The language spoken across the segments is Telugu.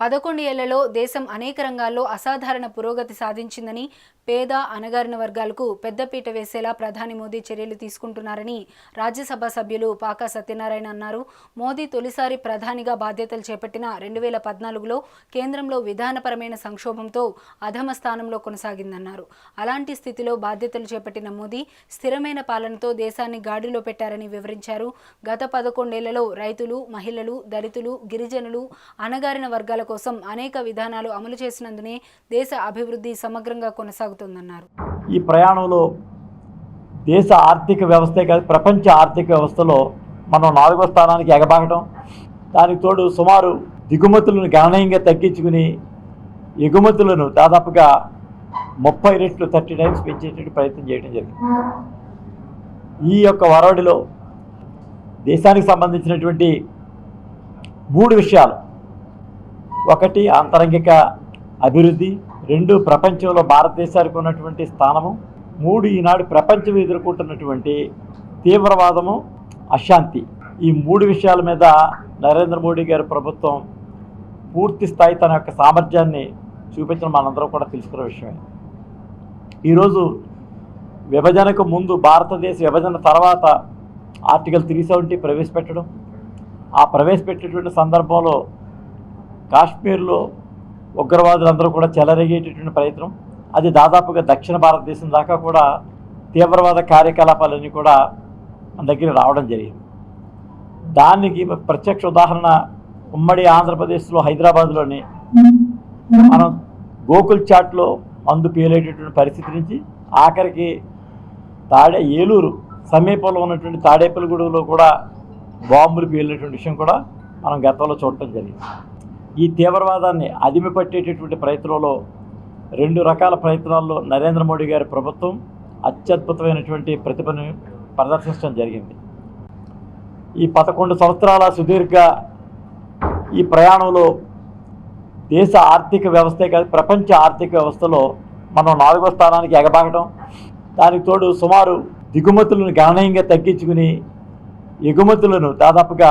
పదకొండు ఏళ్ళలో దేశం అనేక రంగాల్లో అసాధారణ పురోగతి సాధించిందని పేద అణగారిన వర్గాలకు పెద్దపీట వేసేలా ప్రధాని మోదీ చర్యలు తీసుకుంటున్నారని రాజ్యసభ సభ్యులు పాకా సత్యనారాయణ అన్నారు. మోదీ తొలిసారి ప్రధానిగా బాధ్యతలు చేపట్టిన రెండు వేల పద్నాలుగులో కేంద్రంలో విధానపరమైన సంక్షోభంతో అధమ స్థానంలో కొనసాగిందన్నారు. అలాంటి స్థితిలో బాధ్యతలు చేపట్టిన మోదీ స్థిరమైన పాలనతో దేశాన్ని గాడిలో పెట్టారని వివరించారు. గత పదకొండేళ్ళలో రైతులు మహిళలు దళితులు గిరిజనులు అణగారిన వర్గాల కోసం అనేక విధానాలు అమలు చేసినందునే దేశ అభివృద్ధి సమగ్రంగా కొనసాగుతుందన్నారు. ఈ ప్రయాణంలో దేశ ఆర్థిక వ్యవస్థే కాదు ప్రపంచ ఆర్థిక వ్యవస్థలో మనం నాలుగో స్థానానికి ఎగబాకటం దానికి తోడు సుమారు దిగుమతులను గణనీయంగా తగ్గించుకుని ఎగుమతులను దాదాపుగా ముప్పై రెట్లు థర్టీ టైమ్స్ పెంచేటట్టు ప్రయత్నం చేయడం జరిగింది. ఈ యొక్క వరవడిలో దేశానికి సంబంధించినటువంటి మూడు విషయాలు ఒకటి ఆంతరంగిక అభివృద్ధి రెండు ప్రపంచంలో భారతదేశానికి ఉన్నటువంటి స్థానము మూడు ఈనాడు ప్రపంచం ఎదుర్కొంటున్నటువంటి తీవ్రవాదము అశాంతి. ఈ మూడు విషయాల మీద నరేంద్ర మోడీ గారి ప్రభుత్వం పూర్తి స్థాయి తన యొక్క సామర్థ్యాన్ని చూపించడం మనందరం కూడా తెలుసుకున్న విషయమే. ఈరోజు విభజనకు ముందు భారతదేశ విభజన తర్వాత ఆర్టికల్ త్రీ సెవెంటీ ప్రవేశపెట్టడం ఆ ప్రవేశపెట్టేటువంటి సందర్భంలో కాశ్మీర్లో ఉగ్రవాదులందరూ కూడా చెలరేగేటటువంటి ప్రయత్నం. అది దాదాపుగా దక్షిణ భారతదేశం దాకా కూడా తీవ్రవాద కార్యకలాపాలన్నీ కూడా మన దగ్గర రావడం జరిగింది. దానికి ప్రత్యక్ష ఉదాహరణ ఉమ్మడి ఆంధ్రప్రదేశ్లో హైదరాబాద్లోని మనం గోకుల్ చాట్లో మందు పేలేటటువంటి పరిస్థితి నుంచి ఆఖరికి తాడే ఏలూరు సమీపంలో ఉన్నటువంటి తాడేపల్లిగూడలో కూడా బాంబులు పేలినటువంటి విషయం కూడా మనం గతంలో చూడటం జరిగింది. ఈ తీవ్రవాదాన్ని అదిమి పట్టేటటువంటి ప్రయత్నంలో రెండు రకాల ప్రయత్నాల్లో నరేంద్ర మోడీ గారి ప్రభుత్వం అత్యద్భుతమైనటువంటి ప్రతిభను ప్రదర్శించడం జరిగింది. ఈ పదకొండు సంవత్సరాల సుదీర్ఘ ఈ ప్రయాణంలో దేశ ఆర్థిక వ్యవస్థే కాదు ప్రపంచ ఆర్థిక వ్యవస్థలో మనం నాలుగో స్థానానికి ఎగబాగడం దానికి తోడు సుమారు దిగుమతులను గణనీయంగా తగ్గించుకుని ఎగుమతులను దాదాపుగా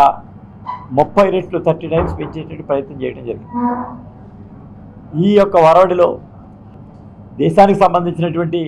ముప్పై రెట్లు థర్టీ టైమ్స్ పెంచేటట్టు ప్రయత్నం చేయడం జరిగింది. ఈ యొక్క వరవడిలో దేశానికి సంబంధించినటువంటి